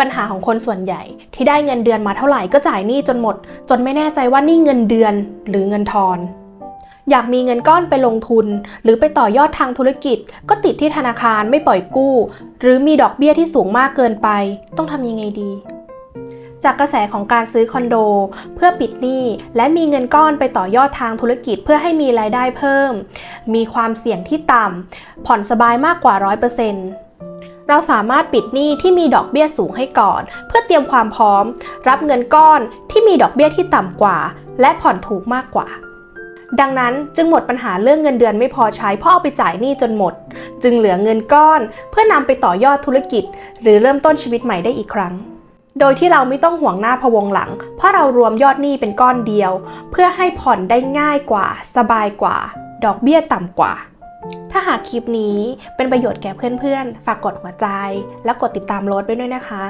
ปัญหาของคนส่วนใหญ่ ที่ได้เงินเดือนมาเท่าไหร่ก็จ่ายหนี้จนหมด จนไม่แน่ใจว่านี่เงินเดือนหรือเงินทอน อยากมีเงินก้อนไปลงทุน หรือไปต่อยอดทางธุรกิจ ก็ติดที่ธนาคารไม่ปล่อยกู้ หรือมีดอกเบี้ยที่สูงมากเกินไป ต้องทำยังไงดีจากกระแสของการซื้อคอนโด เพื่อปิดหนี้และมีเงินก้อนไปต่อยอดทางธุรกิจเพื่อให้มีรายได้เพิ่ม มีความเสี่ยงที่ต่ำผ่อนสบายมากกว่า 100%เเราสามารถปิดหนี้ที่มีดอกเบี้ยสูงให้ก่อน เพื่อเตรียมความพร้อม รับเงินก้อนที่มีดอกเบี้ยที่ต่ำกว่า และผ่อนถูกมากกว่า ดังนั้นจึงหมดปัญหาเรื่องเงินเดือนไม่พอใช้เพราะเอาไปจ่ายหนี้จนหมด จึงเหลือเงินก้อนเพื่อนำไปต่อยอดธุรกิจ หรือเริ่มต้นชีวิตใหม่ได้อีกครั้ง โดยที่เราไม่ต้องห่วงหน้าพวงหลัง เพราะเรารวมยอดหนี้เป็นก้อนเดียว เพื่อให้ผ่อนได้ง่ายกว่า สบายกว่า ดอกเบี้ยต่ำกว่า ถ้าหากคลิปนี้เป็นประโยชน์แก่เพื่อนๆ ฝากกดหัวใจ และกดติดตามโรดไว้ด้วยนะคะ